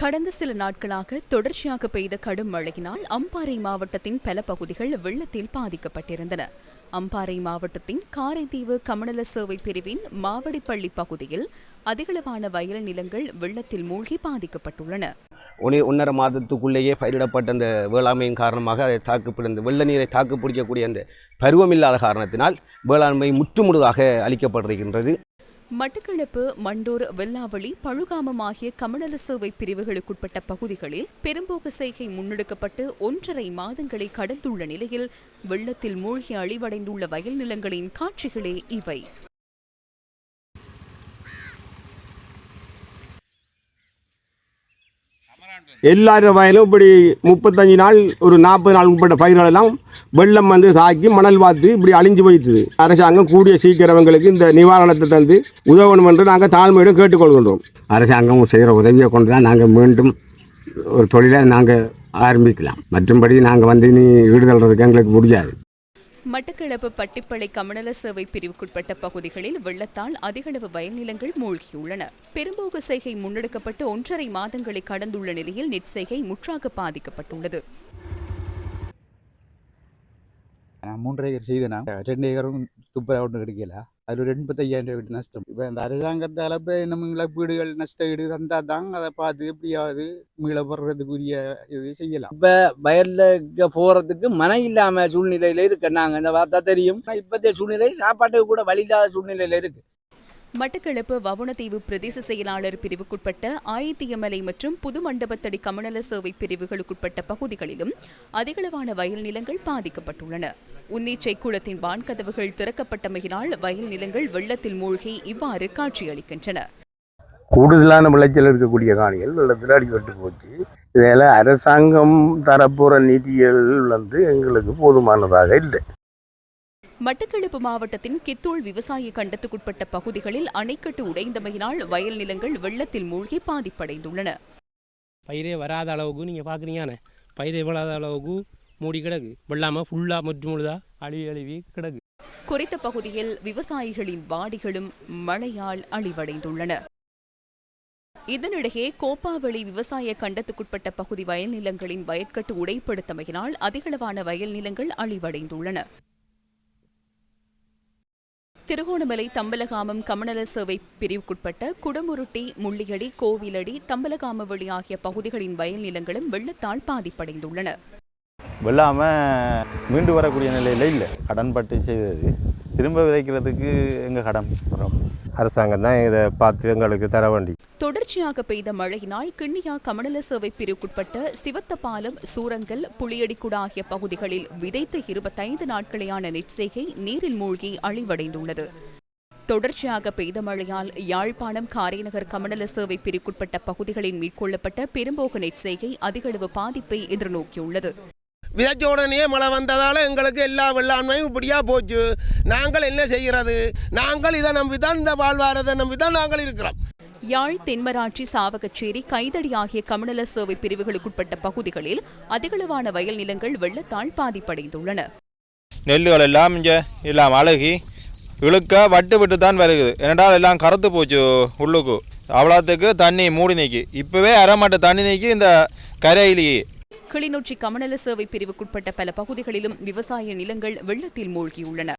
கடந்த சில நாட்களாக தொடர்ச்சியாக பெய்த கடும் மழையினால் அம்பாறை மாவட்டத்தின் பல பகுதிகள் வெள்ளத்தில் பாதிக்கப்பட்டிருந்தன. அம்பாறை மாவட்டத்தின் காரைதீவு கமநல சேவை பிரிவின் மாவடிப்பள்ளி பகுதியில் அதிகளவான வயல் நிலங்கள் வெள்ளத்தில் மூழ்கி பாதிக்கப்பட்டுள்ளன. ஒனி ஒன்றரை மாதத்துக்குள்ளேயே பயிரிடப்பட்ட அந்த வேளாண்மையின் காரணமாக அதை தாக்குப்பிடிந்த வெள்ள நீரை தாக்கு பிடிக்கக்கூடிய அந்த பருவமில்லாத காரணத்தினால் வேளாண்மை முற்றுமுழுதாக அளிக்கப்பட்டிருக்கின்றது மட்டக்களப்பு மண்டூர் வெல்லாவளி பழுகாமம் ஆகிய கமநல சேவை பிரிவுகளுக்குட்பட்ட பகுதிகளில் பெரும்போக்கு செய்கை முன்னெடுக்கப்பட்டு ஒன்றரை மாதங்களை கடந்துள்ள நிலையில் வெள்ளத்தில் மூழ்கி அழிவடைந்துள்ள வயல் நிலங்களின் காட்சிகளே இவை. எல்லாரும் வயலும் இப்படி முப்பத்தஞ்சு நாள் ஒரு நாற்பது நாள் உட்பட்ட பயிர்களெல்லாம் வெள்ளம் வந்து தாக்கி மணல் பார்த்து இப்படி அழிஞ்சு போயிட்டுது. அரசாங்கம் கூடிய சீக்கிரவங்களுக்கு இந்த நிவாரணத்தை தந்து உதவணும் என்று நாங்கள் தாழ்மையிடம் கேட்டுக்கொள்கின்றோம். அரசாங்கம் செய்கிற உதவியை கொண்டு தான் நாங்கள் மீண்டும் ஒரு தொழிலை நாங்கள் ஆரம்பிக்கலாம். மற்றும்படி நாங்கள் வந்து இனி ஈடுதல்றதுக்கு எங்களுக்கு முடியாது. மட்டக்களப்பு பட்டிப்பளை கமநல சேவை பிரிவுக்குட்பட்ட பகுதிகளில் வெள்ளத்தால் அதிகளவு வயல் நிலங்கள் மூழ்கியுள்ளன. பெரும்போக செய்கை முன்னெடுக்கப்பட்டு ஒன்றரை மாதங்களை கடந்துள்ள நிலையில் நெட் செய்கை முற்றாக பாதிக்கப்பட்டுள்ளது. மூன்றரை ஏக்கர் செய்தேன்? ரெண்டு ஏக்கரும் துப்புரா ஒன்று கிடைக்கல. அது ஒரு எண்பத்தையாயிரம் ரூபாய் வீட்டு நஷ்டம் இப்போ அந்த அரசாங்கத்தால் இப்போ நம்ம இழப்பீடுகள் நஷ்ட ஈடு தந்தால் தான் அதை பார்த்து எப்படியாவது மீளப்படுறதுக்குரிய இது செய்யலாம் இப்போ வயலில் போகிறதுக்கு மனம் இல்லாமல் சூழ்நிலையில் சூழ்நிலையில இருக்கு நாங்கள் இந்த வார்த்தா தெரியும் ஆனா சூழ்நிலை சாப்பாட்டுக்கு கூட வழி இல்லாத சூழ்நிலையில் இருக்கு மட்டக்களப்பு வவுணதீவு பிரதேச செயலாளர் பிரிவுக்குட்பட்ட ஆயத்தியமலை மற்றும் புது மண்டபத்தடி கமநல சேவை பிரிவுகளுக்குட்பட்ட பகுதிகளிலும் அதிகளவான வயல் நிலங்கள் பாதிக்கப்பட்டுள்ளன. உன்னீச்சை குளத்தின் வான்கதவுகள் திறக்கப்பட்டமையினால் வயல் நிலங்கள் வெள்ளத்தில் மூழ்கி இவ்வாறு காட்சியளிக்கின்றன. கூடுதலான விளைச்சல் இருக்கக்கூடிய காணிகள் வெள்ளத்தில் அடிபட்டு போச்சு. இதில் அரசாங்கம் தரப்புற நிதிகள் வந்து எங்களுக்கு போதுமானதாக இல்லை. மட்டக்களப்பு மாவட்டத்தின் கித்தூள் விவசாய கண்டத்துக்குட்பட்ட பகுதிகளில் அணைக்கட்டு உடைந்தமையினால் வயல் நிலங்கள் வெள்ளத்தில் மூழ்கி பாதிப்படைந்துள்ளன. பயிரே வராத அளவுக்கு நீங்கள் பார்க்குறீங்கண்ணே பயிரே விழாத அளவுக்கு மூடி கிடக்கு. வெள்ளாமல் ஃபுல்லாக முற்று முழுதா அழுவி அழுவி கிடக்கு. குறித்த பகுதியில் விவசாயிகளின் வாடிகளும் மழையால் அழிவடைந்துள்ளன. இதனிடையே கோப்பாவளி விவசாய கண்டத்துக்குட்பட்ட பகுதி வயல் நிலங்களின் வயற்கட்டு உடைப்படுத்தமையினால் அதிகளவான வயல் நிலங்கள் அழிவடைந்துள்ளன. திருகோணமலை தம்பலகாமம் கமநல சேவை பிரிவுக்குட்பட்ட குடமுருட்டி முள்ளியடி கோவிலடி தம்பலகாமவெளி ஆகிய பகுதிகளின் வயல் நிலங்களும் வெள்ளத்தால் பாதிப்படைந்துள்ளன. வெள்ளாமல் மீண்டு வரக்கூடிய நிலையில் இல்லை. கடன்பட்டு செய்தது. திரும்ப விதைக்கிறதுக்கு எங்கள் கடன் அரசாங்கம் தான் இதை பார்த்து எங்களுக்கு தர வேண்டி. தொடர்ச்சியாக பெய்த மழையினால் கிண்ணியா கமநல சேவை பிரிவுக்குட்பட்ட சிவத்தபாலம் சூரங்கல் புளியடிக்குடா ஆகிய பகுதிகளில் விதைத்த இருபத்தைந்து நாட்களேயான நெற்செய்கை நீரில் மூழ்கி அழிவடைந்துள்ளது. தொடர்ச்சியாக பெய்த மழையால் யாழ்ப்பாணம் காரைநகர் கமநல சேவை பிரிவுக்குட்பட்ட பகுதிகளில் மேற்கொள்ளப்பட்ட பெரும்போக நெற்செய்கை அதிகளவு பாதிப்பை எதிர்நோக்கியுள்ளது. விதைச்ச உடனே மழை வந்ததால் எங்களுக்கு எல்லா வெள்ளாண்மையும் இப்படியா போச்சு. நாங்கள் என்ன செய்கிறது? நாங்கள் இதை நம்பி தான் இந்த வாழ்வாரத்தை நம்பி தான் நாங்கள் இருக்கிறோம். யாழ் தென்மராட்சி சாவகச்சேரி கைதடி ஆகிய கமநல சேவை பிரிவுகளுக்குட்பட்ட பகுதிகளில் அதிகளவான வயல் நிலங்கள் வெள்ளத்தால் பாதிப்படைந்துள்ளன. நெல்லுகள் எல்லாம் இங்கே எல்லாம் அழுகி இழுக்க வட்டு விட்டு தான் வருகுது. ஏனென்றால் எல்லாம் கருத்து போச்சு உள்ளுக்கு. அவ்வளோத்துக்கு தண்ணி மூடி நீக்கி. இப்போவே அரை மாட்டு தண்ணி நீக்கி இந்த கரையிலேயே. கிளிநொச்சி கமநல சேவை பிரிவுக்குட்பட்ட பல பகுதிகளிலும் விவசாய நிலங்கள் வெள்ளத்தில் மூழ்கியுள்ளன.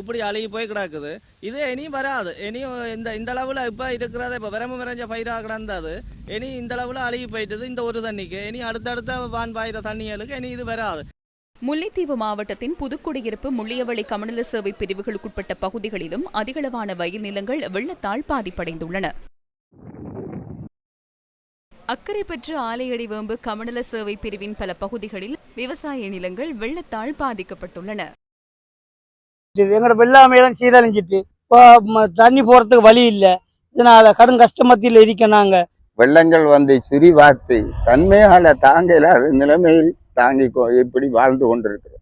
இப்படி அழுகி போய் கிடக்குது. இது இனியும் வராது. இனியும் இந்த இந்த அளவில் இப்போ இருக்கிறத இப்போ விரம விரைஞ்ச பயிராக கிடந்தது. இனி இந்த அளவில் அழுகி போயிட்டது இந்த ஒரு தண்ணிக்கு. இனி அடுத்தடுத்த வான் பாயிற தண்ணிகளுக்கு இனி இது வராது. முல்லைத்தீவு மாவட்டத்தின் புதுக்குடியிருப்பு முள்ளியவளை கமநல சேவை பிரிவுகளுக்குட்பட்ட பகுதிகளிலும் அதிகளவான வயல் நிலங்கள் வெள்ளத்தால் பாதிப்படைந்துள்ளன. அக்கறை பெற்று ஆலையடிவேம்பு கமநல சேவை பிரிவின் பல பகுதிகளில் விவசாய நிலங்கள் வெள்ளத்தால் பாதிக்கப்பட்டுள்ளன. எங்களோட வெள்ளாமையெல்லாம் சீரழிஞ்சிட்டு இப்போ தண்ணி போறதுக்கு வழி இல்லை. இதனால கடும் கஷ்ட மத்தியில் இருக்கோம் நாங்கள் வெள்ளங்கள் வந்து சுரி வார்த்தை தன்மையால தாங்கல அது நிலைமையில் தாங்கி கொ- இப்படி வாழ்ந்து கொண்டிருக்கிறோம்.